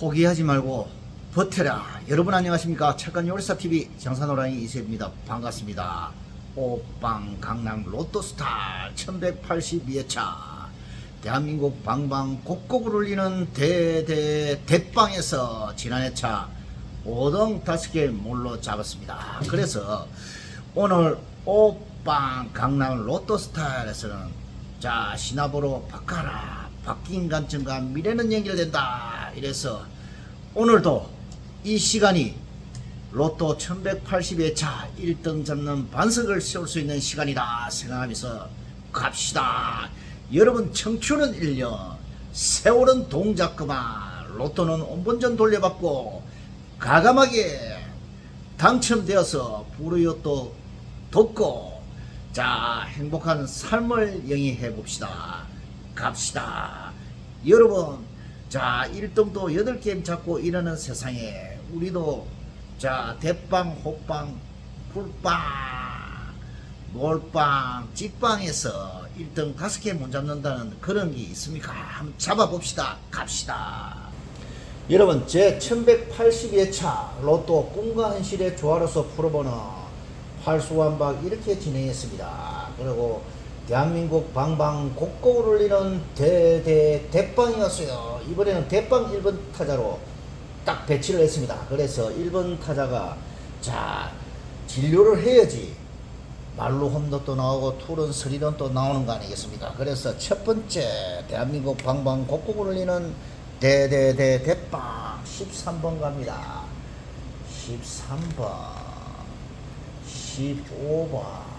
포기하지 말고 버텨라. 여러분 안녕하십니까? 착한 요리사 TV 정산호랑이 이세입니다. 반갑습니다. 오빵 강남 로또스타 1182회차 대한민국 방방 곡곡을 울리는 대대 대빵에서 지난 회차 5등 5개 몰로 잡았습니다. 그래서 오늘 오빵 강남 로또스타에서는 자 신압으로 바꿔라 바뀐 관점과 미래는 연결된다 이래서 오늘도 이 시간이 로또 1180회차 1등 잡는 반석을 세울 수 있는 시간이다 생각하면서 갑시다. 여러분 청춘은 1년 세월은 동작 그만 로또는 온번전 돌려받고 가감하게 당첨되어서 부르요또 덮고 자 행복한 삶을 영위해 봅시다. 갑시다. 여러분 자 1등도 8게임 잡고 이러는 세상에. 우리도 자 대빵 호빵 풀빵 몰빵 찍빵에서 1등 5개 못 잡는다는 그런 게 있습니까? 한번 잡아봅시다. 갑시다. 여러분 제 1182회차 로또 꿈과 현실의 조화로서 풀어보는 활수완박 이렇게 진행했습니다. 그리고 대한민국 방방 곡곡을 울리는 대대 대빵이었어요. 이번에는 대빵 1번 타자로 딱 배치를 했습니다. 그래서 1번 타자가 자 진료를 해야지 말로 홈런도 나오고 투런 스리런 또 나오는 거 아니겠습니까? 그래서 첫 번째 대한민국 방방 곡곡을 울리는 대대대 대빵 13번 갑니다. 13번 15번 대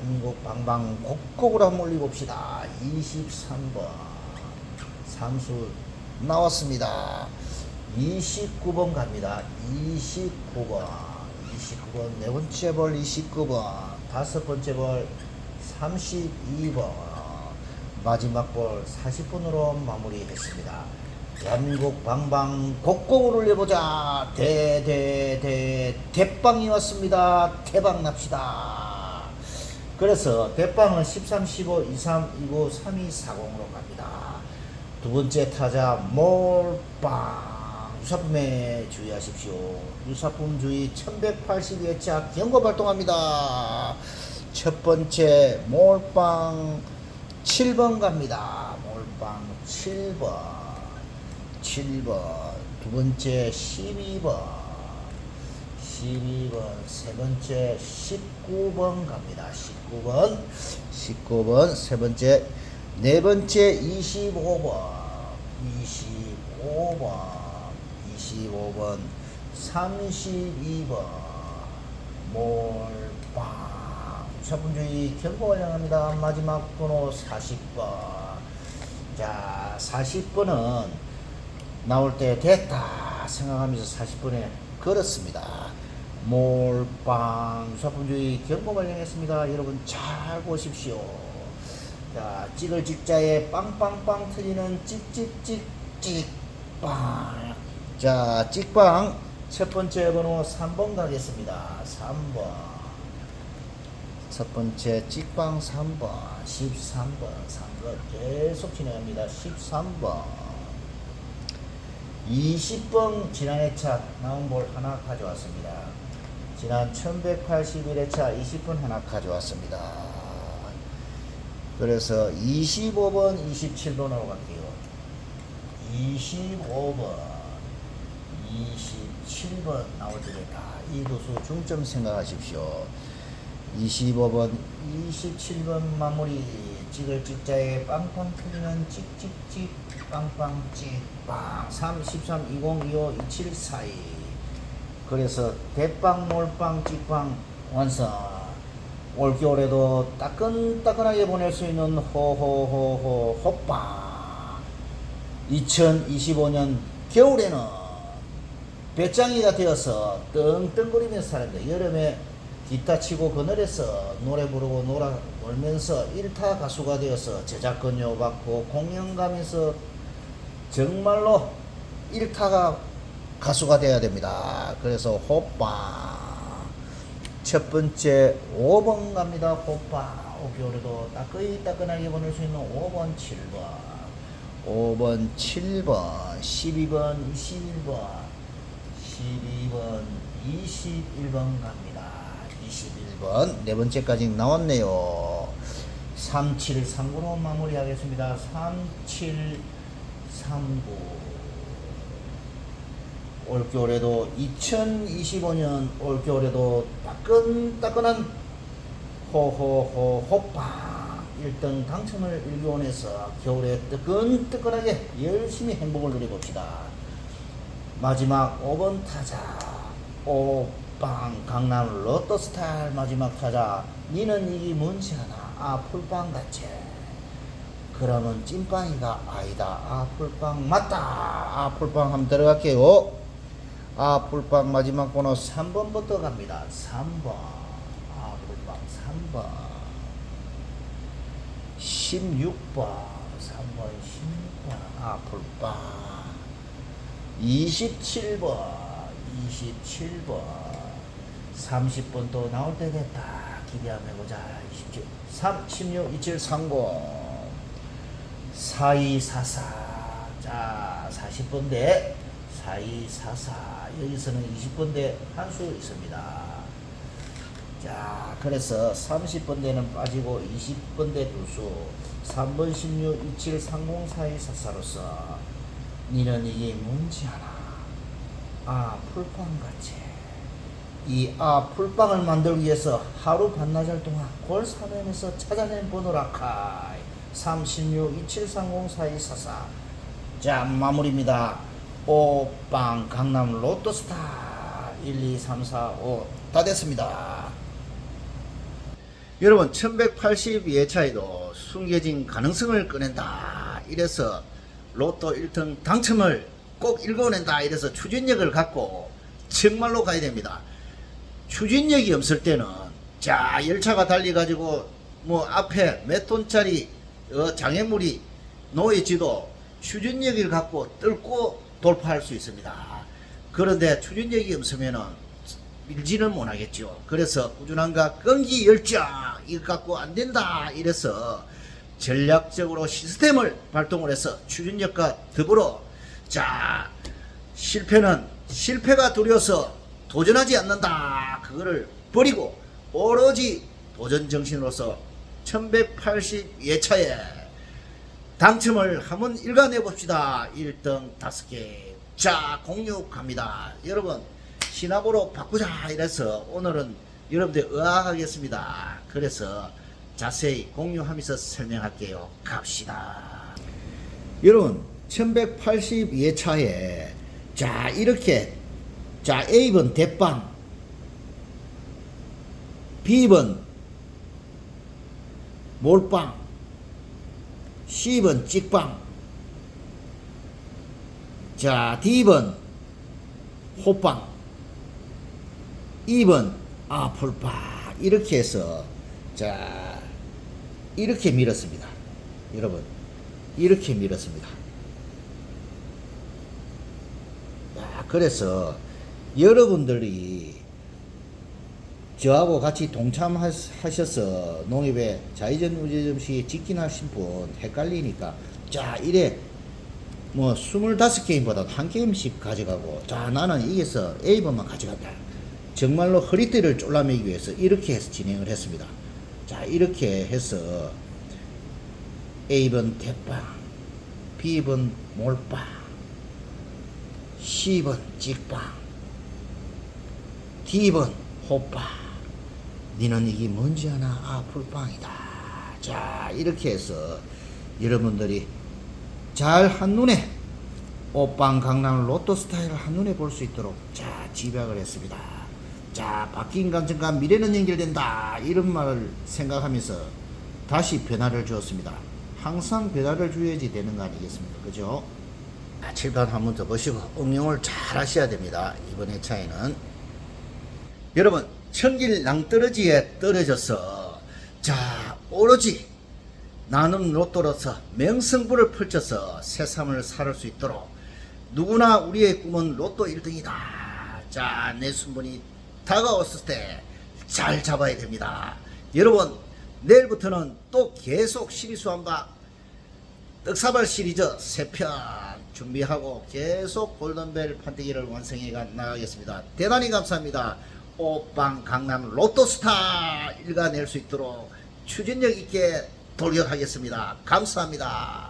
한민국 방방 곡곡으로 한번 올려봅시다. 23번 삼수 나왔습니다. 29번 갑니다. 29번 29번 네 번째 벌 29번 다섯 번째 벌 32번 마지막 볼 40분으로 마무리했습니다. 대한민국 방방 곡곡을 올려보자 대대대 대빵이 왔습니다. 대박 납시다. 그래서 대빵은 13, 15, 23, 29, 32, 40으로 갑니다. 두 번째 타자 몰빵 유사품에 주의하십시오. 유사품 주의 1182회차 경고 발동합니다. 첫 번째 몰빵 7번 갑니다. 몰빵 7번 7번 두 번째 12번 12번 세 번째 19번 갑니다. 19번 19번 세 번째 네 번째 25번 25번 25번 32번 몰빵 자본주의 경고 완료합니다. 마지막 번호 40번 자 40번은 나올 때 됐다 생각하면서 40번에 걸었습니다. 몰빵 수화품주의 경고 발령했습니다. 여러분 잘 보십시오. 자, 찍을 찍자에 빵빵빵 터지는 찍찍찍 찍빵. 자, 찍빵 첫 번째 번호 3번 가겠습니다. 3번. 첫 번째 찍빵 3번, 13번, 3번 계속 진행합니다. 13번. 20번 지난 회차 나온 볼 하나 가져왔습니다. 지난 1181회차 20번 하나 가져왔습니다. 그래서 25번, 27번으로 갈게요. 25번, 27번 나올 때다. 이 도수 중점 생각하십시오. 25번, 27번 마무리 찍을 찍자에 빵빵 터지는 찍찍찍 빵빵 찍 빵 3, 13, 20, 25, 27, 42 그래서 대빵, 몰빵, 찍빵 완성 올겨울에도 따끈따끈하게 보낼 수 있는 호호호호 호빵. 2025년 겨울에는 배짱이가 되어서 떵떵거리면서 사는데 여름에 기타 치고 그늘에서 노래 부르고 놀아 놀면서 일타 가수가 되어서 제작권료 받고 공연 가면서 정말로 일타가 가수가 돼야 됩니다. 그래서 호빠 첫 번째 5번 갑니다. 호빠 오겨울에도 따끈따끈하게 보낼 수 있는 5번 7번 5번, 7번, 12번, 21번, 12번, 21번 갑니다. 21번 네 번째까지 나왔네요. 3739로 마무리하겠습니다. 3739 올겨울에도 2025년 올겨울에도 따끈따끈한 호호호 호빵 1등 당첨을 일교원해서 겨울에 뜨끈뜨끈하게 열심히 행복을 누려봅시다. 마지막 5번 타자 오빵 강남 로또스타일 마지막 타자. 니는 이기 뭔지 하나? 아 풀빵 같지? 그러면 찐빵이가 아니다. 아 풀빵 맞다. 아 풀빵 한번 들어갈게요 아 풀빵 마지막 번호 3번부터 갑니다. 3번. 아 풀빵 3번. 16번. 3번 16번. 아 풀빵. 27번, 27번, 30번 또 나올 때 됐다. 기대 한번 해보자. 27, 3, 16, 27, 30, 4244. 자, 40번대, 4244. 여기서는 20번대 한 수 있습니다. 자, 그래서 30번대는 빠지고 20번대 두 수, 3번 16, 27, 30, 4244로서 니는 이게 뭔지 알아? 아, 풀빵같이. 이 아, 풀빵을 만들기 위해서 하루 반나절 동안 골사면에서 찾아낸 번호라카이. 36 2730 4244. 자, 마무리입니다. 오빵 강남 로또스타 1, 2, 3, 4, 5. 다 됐습니다. 여러분 1182회차에도 숨겨진 가능성을 꺼낸다 이래서 로또 1등 당첨을 꼭 읽어낸다 이래서 추진력을 갖고 정말로 가야 됩니다 추진력이 없을 때는 자 열차가 달려가지고 뭐 앞에 몇 톤짜리 어, 장애물이 놓여지도 추진력을 갖고 뚫고 돌파할 수 있습니다 그런데 추진력이 없으면은 밀지는 못하겠죠. 그래서 꾸준함과 끈기 열정 이거 갖고 안 된다 이래서 전략적으로 시스템을 발동을 해서 추진력과 더불어 자 실패는 실패가 두려워서 도전하지 않는다 그거를 버리고 오로지 도전 정신으로서 1180 예차에 당첨을 한번 읽어내 봅시다. 1등 5개. 자 공유 갑니다. 여러분 신압으로 바꾸자 이래서 오늘은 여러분들 의아하겠습니다. 그래서 자세히 공유하면서 설명할게요. 갑시다. 여러분 1182차에 자 이렇게 자 A번 대빵 B번 몰빵 C번 찍빵 자 D번 호빵. 2번 아풀빵. 이렇게 해서 자 이렇게 밀었습니다. 여러분 이렇게 밀었습니다. 자, 그래서 여러분들이 저하고 같이 동참하셔서 농협에 자의전 우제점시 직진하신 분 헷갈리니까 자 이래. 뭐 25게임보다 한 게임씩 가져가고 자 나는 이겨서 A번만 가져간다. 정말로 허리띠를 졸라매기 위해서 이렇게 해서 진행을 했습니다. 자 이렇게 해서 A번 대빵 B번 몰빵 C번 찍빵 D번 호빵 니는 이게 뭔지 아나? 아 풀빵이다. 자 이렇게 해서 여러분들이 잘 한눈에 오빵 강남 로또 스타일을 한눈에 볼 수 있도록 자 집약을 했습니다. 자 바뀐 감정과 미래는 연결된다. 이런 말을 생각하면서 다시 변화를 주었습니다. 항상 변화를 줘야지 되는 거 아니겠습니까? 그죠? 자, 칠판 한번 더 보시고 응용을 잘 하셔야 됩니다. 이번 회차에는. 여러분 천길 낭떠러지에 떨어져서 자 오로지 나눔 로또로서 명성부를 펼쳐서 새삼을 살을 수 있도록 누구나 우리의 꿈은 로또 1등이다. 자, 내 순번이 다가왔을 때 잘 잡아야 됩니다. 여러분, 내일부터는 또 계속 시리수함과 떡사발 시리즈 3편 준비하고 계속 골든벨 판때기를 완성해 가- 나가겠습니다. 대단히 감사합니다. 오빵 강남 로또스타 일가낼 수 있도록 추진력 있게 돌격하겠습니다. 감사합니다.